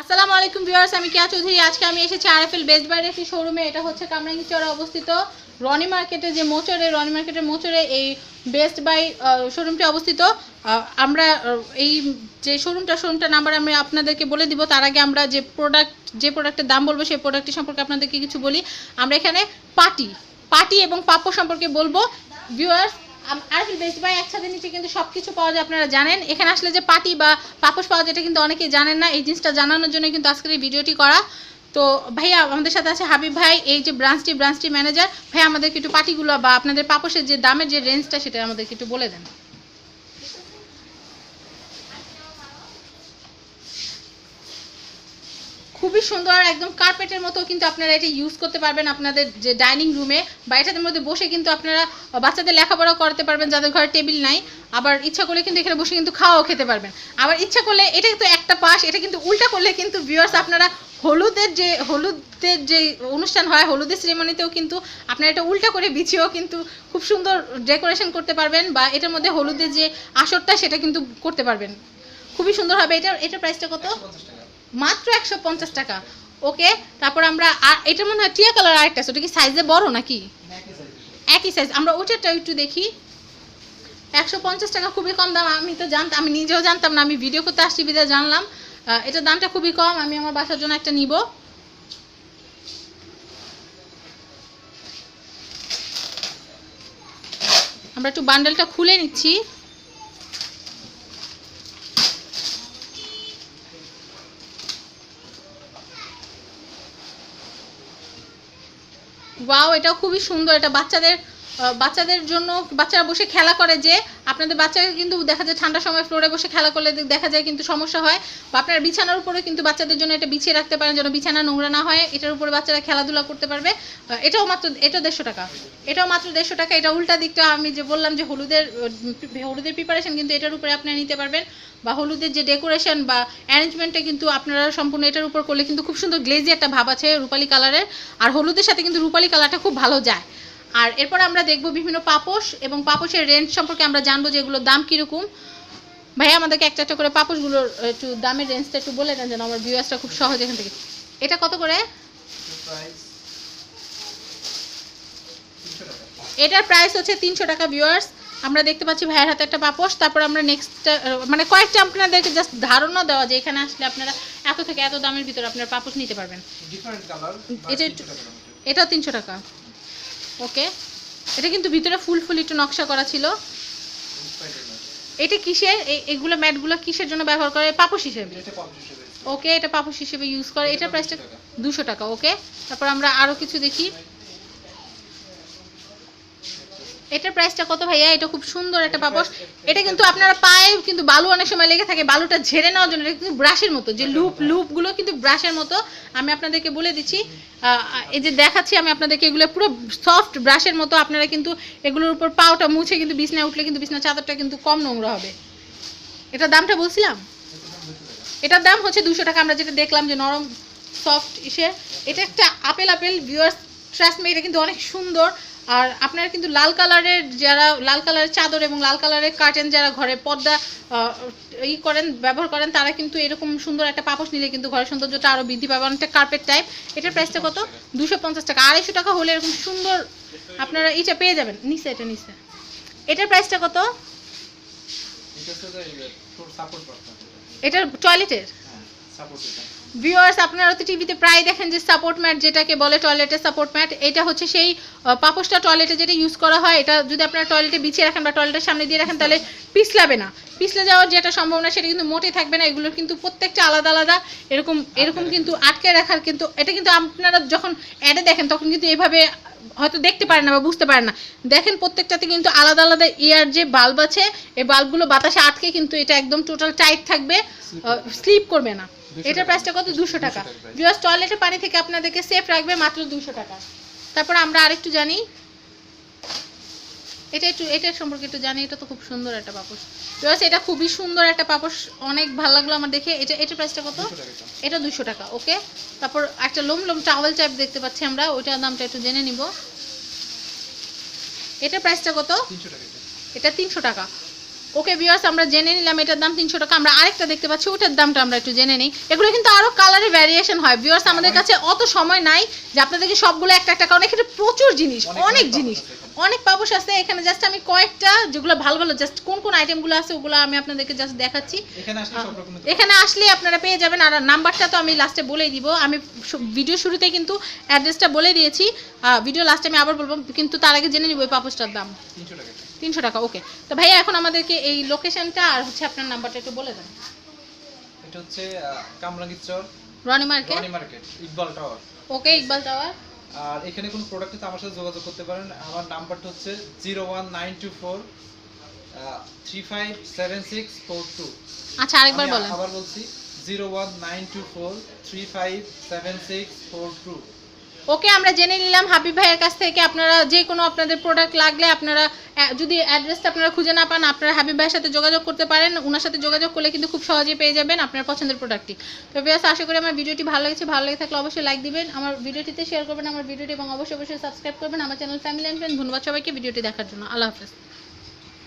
আসসালামু আলাইকুম ভিউয়ার্স, আমি কিয়া চৌধুরী। আজকে আমি এসেছি আরএফএল বেস্ট বাইরের একটি শোরুমে। এটা হচ্ছে কামরাঙ্গি চরে অবস্থিত রনি মার্কেটে, যে মোচরে, রনি মার্কেটের মোচরে এই বেস্ট বাই শোরুমটি অবস্থিত। আমরা এই যে শোরুমটা, শোরুমটার নাম্বার আমি আপনাদেরকে বলে দিব। তার আগে আমরা যে প্রোডাক্ট যে প্রোডাক্টের দাম বলব, সেই প্রোডাক্টটি সম্পর্কে আপনাদেরকে কিছু বলি। আমরা এখানে পাটি পাটি এবং পাপড় সম্পর্কে বলব। ভিউয়ার্স আর বেস্ট বাই একসাথে নিচে কিন্তু সব কিছু পাওয়া যায়, আপনারা জানেন। এখানে আসলে যে পাটি বা পাপোশ পাওয়া যায়, এটা কিন্তু অনেকেই জানেন না। এই জিনিসটা জানানোর জন্য কিন্তু আজকের এই ভিডিওটি করা। তো, ভাইয়া, আমাদের সাথে আছে হাবিব ভাই, এই যে ব্রাঞ্চটি ব্রাঞ্চটি ম্যানেজার ভাইয়া, আমাদেরকে একটু পাটিগুলো বা আপনাদের পাপোশের যে দামের যে রেঞ্জটা সেটা আমাদেরকে একটু বলে দেন। খুবই সুন্দর, একদম কার্পেটের মতো কিন্তু আপনারা এটা ইউজ করতে পারবেন আপনাদের যে ডাইনিং রুমে বা এটার মধ্যে বসে কিন্তু আপনারা বাচ্চাদের লেখাপড়া করতে পারবেন, যাদের ঘরে টেবিল নাই। আবার ইচ্ছা করলে কিন্তু এখানে বসে কিন্তু খাওয়াও খেতে পারবেন। আবার ইচ্ছা করলে এটা কিন্তু একটা পাশ, এটা কিন্তু উল্টা করলে কিন্তু ভিউয়ার্স আপনারা হলুদের যে হলুদের যে অনুষ্ঠান হয়, হলুদের সেরেমনিতেও কিন্তু আপনারা এটা উল্টা করে বিছিয়েও কিন্তু খুব সুন্দর ডেকোরেশন করতে পারবেন বা এটার মধ্যে হলুদের যে আসরটা সেটা কিন্তু করতে পারবেন। খুবই সুন্দর হবে। এটা এটার প্রাইসটা কত? মাত্র একশো পঞ্চাশ টাকা। ওকে, তারপর আমরা আর এটার মনে হয় টিয়া কালার আরেকটা আছে, ওটা কি সাইজে বড় নাকি? একই সাইজ আমরা ওটারটা একটু দেখি। একশো পঞ্চাশ টাকা খুবই কম দাম, আমি তো জানতাম, আমি নিজেও জানতাম না, আমি ভিডিও করতে আসছি, বিদায় জানলাম। এটার দামটা খুবই কম, আমি আমার বাসার জন্য একটা নিব। আমরা একটু বান্ডেলটা খুলে নিচ্ছি। ওয়াও এটাও খুবই সুন্দর। এটা বাচ্চাদের বাচ্চাদের জন্য বাচ্চারা বসে খেলা করে যে আপনাদের বাচ্চাকে কিন্তু দেখা যায় ঠান্ডার সময় ফ্লোরে বসে খেলা করলে দেখা যায় কিন্তু সমস্যা হয়। বা আপনার বিছানার উপরে কিন্তু বাচ্চাদের জন্য এটা বিছিয়ে রাখতে পারেন যেন বিছানা নোংরা না হয়। এটার উপরে বাচ্চারা খেলাধুলা করতে পারবে। এটাও মাত্র, এটা দেড়শো টাকা। এটাও মাত্র দেড়শো টাকা। এটা উল্টা দিকটা আমি যে বললাম যে হলুদের হলুদের প্রিপারেশন কিন্তু এটার উপরে আপনারা নিতে পারবেন। বা হলুদের যে ডেকোরেশন বা অ্যারেঞ্জমেন্টটা কিন্তু আপনারা সম্পূর্ণ এটার উপর করলে কিন্তু খুব সুন্দর গ্লেজি একটা ভাব আছে রূপালী কালারের আর হলুদের সাথে কিন্তু রূপালী কালারটা খুব ভালো যায়। আর এরপর আমরা দেখব বিভিন্ন পাপোশ এবং পাপোশের রেঞ্জ সম্পর্কে আমরা জানব যে এগুলোর দাম কীরকম। ভাইয়া আমাদেরকে একটা একটা করে পাপোশগুলোর একটু দামের রেঞ্জটা একটু বলে দেন যেন আমার ভিউয়ার্সটা খুব সহজ এখান থেকে। এটা কত করে? এটার প্রাইস হচ্ছে তিনশো টাকা ভিউয়ার্স আমরা দেখতে পাচ্ছি ভাইয়ের হাতে একটা পাপোশ। তারপর আমরা নেক্সট মানে কয়েকটা আপনাদেরকে জাস্ট ধারণা দেওয়া যে এখানে আসলে আপনারা এত থেকে এত দামের ভিতরে আপনারা পাপোশ নিতে পারবেন। এটা এটাও তিনশো টাকা। ওকে? এটা কিন্তু ভিতরে ফুল ফুল একটু নকশা করা ছিল। এটা কিসের? এগুলো ম্যাটগুলো কিসের জন্য ব্যবহার করে? পাপোশ হিসেবে। ওকে এটা পাপোশ হিসেবে ইউজ করে। এটা প্রাইসটা দুশো টাকা ওকে? তারপর আমরা আরও কিছু দেখি। এটার প্রাইসটা কত ভাইয়া? এটা খুব সুন্দর একটা পাপোশ এটা কিন্তু আপনারা পায়ে কিন্তু বালু অনেক সময় লেগে থাকে বালুটা ঝেড়ে নেওয়ার জন্য। এটা কিন্তু ব্রাশের মতো যে লুপ লুপগুলো কিন্তু ব্রাশের মতো। আমি আপনাদেরকে বলে দিচ্ছি এই যে দেখাচ্ছি আমি আপনাদেরকে এগুলো পুরো সফট ব্রাশের মতো। আপনারা কিন্তু এগুলোর উপর পাওটা মুছে কিন্তু বিছনায় উঠলে কিন্তু বিছনা চাদরটা কিন্তু কম নোংরা হবে। এটার দামটা বলছিলাম? এটার দাম হচ্ছে দুশো টাকা। আমরা যেটা দেখলাম যে নরম সফট ইসে। এটা একটা apple apple viewers trust me এটা কিন্তু অনেক সুন্দর। আর আপনারা কিন্তু লাল কালারের যারা লাল কালারের চাদর এবং লাল কালারের কার্টেন যারা ঘরে পর্দা ই করেন ব্যবহার করেন তারা কিন্তু এরকম সুন্দর একটা পাপোশ নিলে কিন্তু ঘরের সৌন্দর্যটা আরও বৃদ্ধি পাবে। অনেকটা কার্পেট টাইপ এটার প্রাইসটা কত? দুশো পঞ্চাশ টাকা। আড়াইশো টাকা হলে এরকম সুন্দর আপনারা এটা পেয়ে যাবেন। নিচে এটা নিচে। এটার প্রাইসটা কত? এটার টয়লেটের ভিউয়ার্স আপনারা তো টিভিতে প্রায় দেখেন যে সাপোর্ট ম্যাট যেটাকে বলে টয়লেটের সাপোর্ট ম্যাট এটা হচ্ছে সেই পাপোসটা টয়লেটে যেটা ইউজ করা হয় এটা যদি আপনারা টয়লেটে বিছিয়ে রাখেন বা টয়লেটের সামনে দিয়ে রাখেন তাহলে পিছলাবে না। পিছলে যাওয়ার যেটা সম্ভাবনা সেটা কিন্তু মোটে থাকবে না এগুলোর কিন্তু প্রত্যেকটা আলাদা আলাদা এরকম এরকম কিন্তু আটকে রাখার কিন্তু এটা কিন্তু আপনারা যখন অ্যাডে দেখেন তখন কিন্তু এভাবে হয়তো দেখতে পারেন না বা বুঝতে পারেন না। দেখেন প্রত্যেকটাতে কিন্তু আলাদা আলাদা ইয়ার যে বাল্ব আছে এই বাল্বগুলো বাতাসে আটকে কিন্তু এটা একদম টোটাল টাইট থাকবে স্লিপ করবে না। 200 এটার প্রাইসটা কত? দুশো টাকা। price। টয়লেটের পানি থেকে আপনাদেরকে সেফ রাখবে মাত্র দুশো টাকা। তারপর আমরা আরেকটু জানি। এটা একটু এটা সম্পর্কে একটু জানি। এটা তো খুব সুন্দর একটা পাপোশ। ভিউয়ার্স এটা খুবই সুন্দর একটা পাপোশ। অনেক ভালো লাগল আমার দেখে। এটা এটার প্রাইসটা কত? এটা। দুশো টাকা ওকে তারপর একটা লোম লোম টাওয়েল টাইপ দেখতে পাচ্ছি আমরা। ওইটার দামটা একটু জেনে নিব। এটার প্রাইসটা কত? 300 টাকা এটা। এটা তিনশো টাকা। ওকে ভিউয়ার্স আমরা জেনে নিলাম এটার দাম তিনশো টাকা। আমরা আরেকটা দেখতে পাচ্ছি ওটার দামটা আমরা একটু জেনে নিই। এগুলো কিন্তু আরও কালারে ভ্যারিয়েশন হয়। ভিউয়ার্স আমাদের কাছে অত সময় নাই যে আপনাদেরকে সবগুলো একটা একটা কারণ এখানে প্রচুর জিনিস অনেক জিনিস। অনেক পাপোশ আছে। এখানে জাস্ট আমি কয়েকটা যেগুলো ভালো ভালো জাস্ট কোন কোন আইটেমগুলো আছে ওগুলো আমি আপনাদেরকে জাস্ট দেখাচ্ছি। এখানে আসলে আপনারা পেয়ে যাবেন। আর নাম্বারটা তো আমি লাস্টে বলেই দিব। আমি ভিডিও শুরুতে কিন্তু অ্যাড্রেসটা বলে দিয়েছি। ভিডিও লাস্টে আমি আবার বলব কিন্তু তার আগে জেনে নিব ওই পাপোশটার দাম। তিনশো টাকা। ওকে তো ভাইয়া এখন আমাদেরকে এই লোকেশনটা আর হচ্ছে আপনার নাম্বারটা একটু বলে দেন। এটা হচ্ছে Kamrangir Char. Roni market? Roni market Iqbal tower. Okay Iqbal tower. আর এখানে কোনো প্রোডাক্ট আছে আমার সাথে যোগাযোগ করতে পারেন। আমার নাম্বারটা হচ্ছে zero one nine two four three five seven six four two আচ্ছা আরেকবার বলেন। আবার বলছি zero one nine two four three five seven six four two okay আমরা জেনে নিলাম। হাবিব ভাইয়ের কাছ থেকে আপনারা যে কোনো আপনাদের প্রোডাক্ট লাগলে আপনারা যদি অ্যাড্রেসটা আপনারা খুঁজে না পান, আপনারা হাবিব ভাইয়ের সাথে যোগাযোগ করতে পারেন। ওনার সাথে যোগাযোগ করলে কিন্তু খুব সহজেই পেয়ে যাবেন আপনার পছন্দের প্রোডাক্টটি তো বেশ আশা করি আমার ভিডিওটি ভালো লেগেছে। ভালো লেগে থাকলে অবশ্যই লাইক দিবেন। আমার ভিডিওটিতে শেয়ার করবেন আমার ভিডিওটি এবং অবশ্যই অবশ্যই সাবস্ক্রাইব করবেন। আমার চ্যানেল ফ্যামিলি অ্যান্ড ফ্রেন্ড ধন্যবাদ সবাইকে ভিডিওটি দেখার জন্য। আল্লাহ হাফেজ।